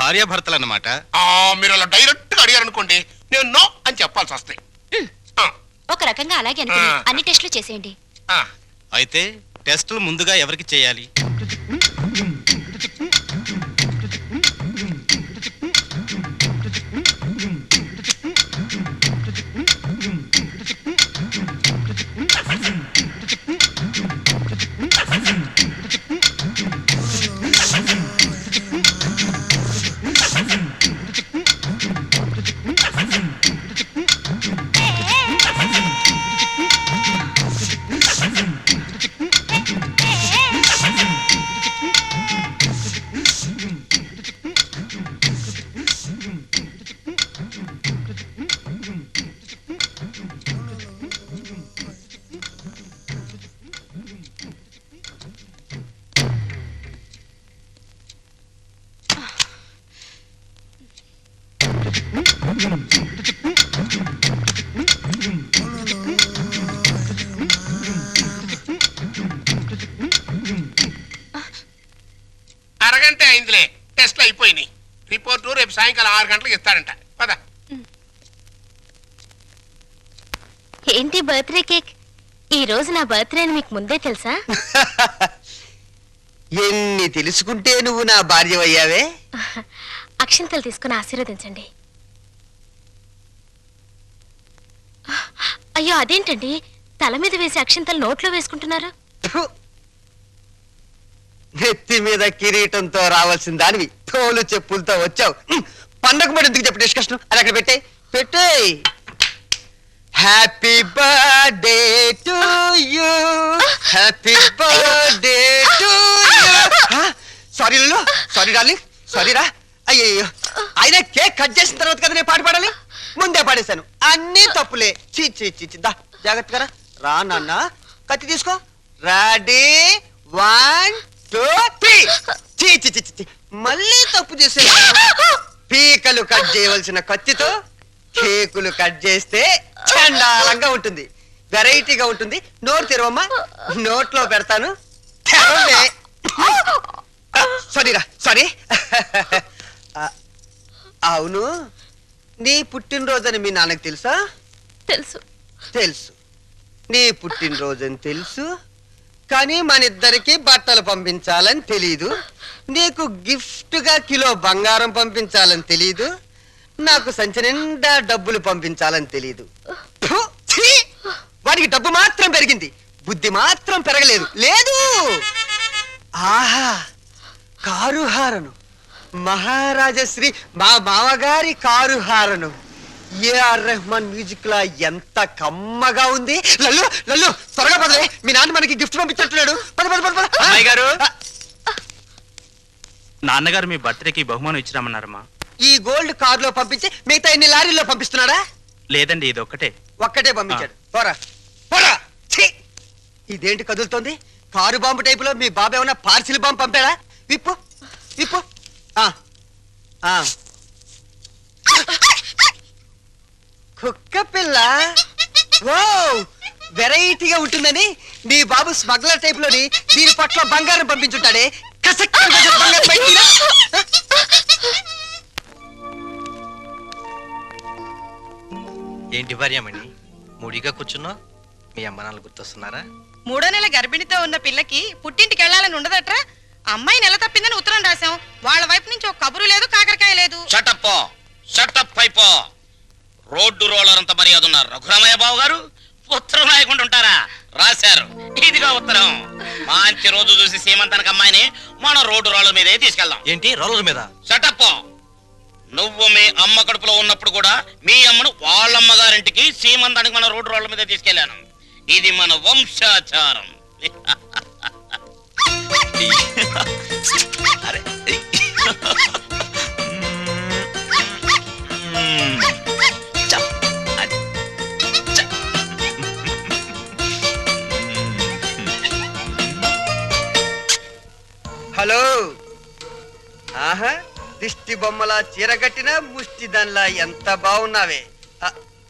భార్యాభర్తలు అన్నమాట ఆ, మీరు అలా డైరెక్ట్గా అడిగారు అనుకోండి నేను నో అని చెప్పాల్సి వస్తాయి. ఒక రకంగా అలాగే. అన్ని టెస్టులు చేసేయండి. ఆ. అయితే టెస్టులు ముందుగా ఎవరికి చేయాలి? అరగంట అయిందిలే. టెస్ట్లు అయిపోయినాయి. రిపోర్టు రేపు సాయంకాలం ఆరు గంటలకు ఇస్తాడంట. పద. ఏంటి బర్త్డే కేక్? ఈ రోజు నా బర్త్డే అని మీకు ముందే తెలుసా? ఎన్ని తెలుసుకుంటే నువ్వు నా భార్య అయ్యావే అక్షంతలు తీసుకుని ఆశీర్వదించండి. అయ్యో అదేంటండి? తల మీద వేసి అక్షంతలు నోట్లో వేసుకుంటున్నారు! నెత్తి మీద కిరీటంతో రావాల్సిన దానివి తోలు చెప్పులతో వచ్చావు. పండగ మరి ఎందుకు చెప్పు డిస్కషన్? అది అక్కడ పెట్టే. పెట్టే. Happy birthday to you happy birthday to you sorry sorry darling sorry రా. అయ్యయ్యో. ఆయన కేక్ కట్ చేసిన తర్వాత కదా నేను పాట పాడాలి? ముందే పడేశాను. అన్ని తప్పులే. చీ చీ చీ చీ. దా జాగ్రత్తగా రా. రా నాన్న. కత్తి తీసుకో. రెడీ. One two three. చీ చీ చీ చీ, చీ మళ్ళీ తప్పు చేసే పీకలు కట్ చేయవలసిన కత్తితో కేకులు కట్ చేస్తే చండాలంగా ఉంటుంది. వెరైటీగా ఉంటుంది. నోరు తెరవమ్మా. నోట్లో పెడతాను. తెరవే. సారీరా సారీ అవును. నీ పుట్టినరోజని మీ నాన్నకు తెలుసా? తెలుసు. తెలుసు. నీ పుట్టినరోజని తెలుసు. కానీ మన ఇద్దరికి బట్టలు పంపించాలని తెలీదు. నీకు గిఫ్ట్గా కిలో బంగారం పంపించాలని తెలీదు. నాకు సంచి నిండా డబ్బులు పంపించాలని తెలీదు. ఫు, ఛీ! వాడికి డబ్బు మాత్రం పెరిగింది. బుద్ధి మాత్రం పెరగలేదు. లేదు! ఆహా! కారు హారను మహారాజశ్రీ మా మామగారి car horn A R Rahman music లా ఎంత కమ్మగా ఉంది? లల్లు లల్లు త్వరగా పదలే మీ నాన్న మనకి గిఫ్ట్ పంపించట్లేడు. పద పద పద పద. అమ్మాయి గారు. నాన్నగారు మీ బర్త్డేకి బహుమానం ఇచ్చిరామన్నారమ్మా ఈ గోల్డ్ కార్లో పంపించి మిగతా ఎన్ని లారీల్లో పంపిస్తున్నాడా? లేదండి ఇది ఒక్కటే ఒక్కటే పంపించాడు. పోరా. పోరా. ఛీ! ఇదేంటి కదులుతోంది? కారు బాంబు టైపులో మీ బాబు ఏమన్నా పార్సిల్ బాంబు పంపాడా? విప్పు. వెరైటీగా ఉంటుందని నీ బాబు స్మగ్లర్ టైప్లోని దీని పట్ల బంగారం పంపించుంటాడే. కసక్ కసక్ బంగారం బయటికి రా. ఏంటి భార్యమణి? మూడిగా కూర్చున్నా మీ అమ్మ నాన్న గుర్తొస్తున్నారా? మూడో నెల గర్భిణితో ఉన్న పిల్లకి పుట్టింటికి వెళ్ళాలని ఉండదట్రా? అమ్మాయి నెల తప్పిందని ఉత్తరం రాశాం. వాళ్ళ వైపు నుంచి ఒక కబురు లేదు కాకరకాయ లేదు. షటప్ షటప్ అయిపో రోడ్డు రోలర్ అంత మర్యాద ఉన్నారు రఘురామయ్య బాబు గారు ఉత్తరం రాయకుండా ఉంటారా? రాశారు. ఇదిగో ఉత్తరం. మంచి రోజు చూసి సీమంతానికి అమ్మాయిని మనం రోడ్డు రోలర్ మీదే తీసుకెళ్దాం. ఏంటి? రోలర్ మీద? షటప్ నువ్వు మీ అమ్మ కడుపులో ఉన్నప్పుడు కూడా మీ అమ్మను వాళ్ళమ్మ గారింటికి సీమంతానికి మన రోడ్డు రోడ్ల మీద తీసుకెళ్ళాను ఇది మన వంశాచారం. హలో. ఆహా దిష్టి బొమ్మలా చీరగట్టిన ముష్టి దానిలా ఎంత బాగున్నావే.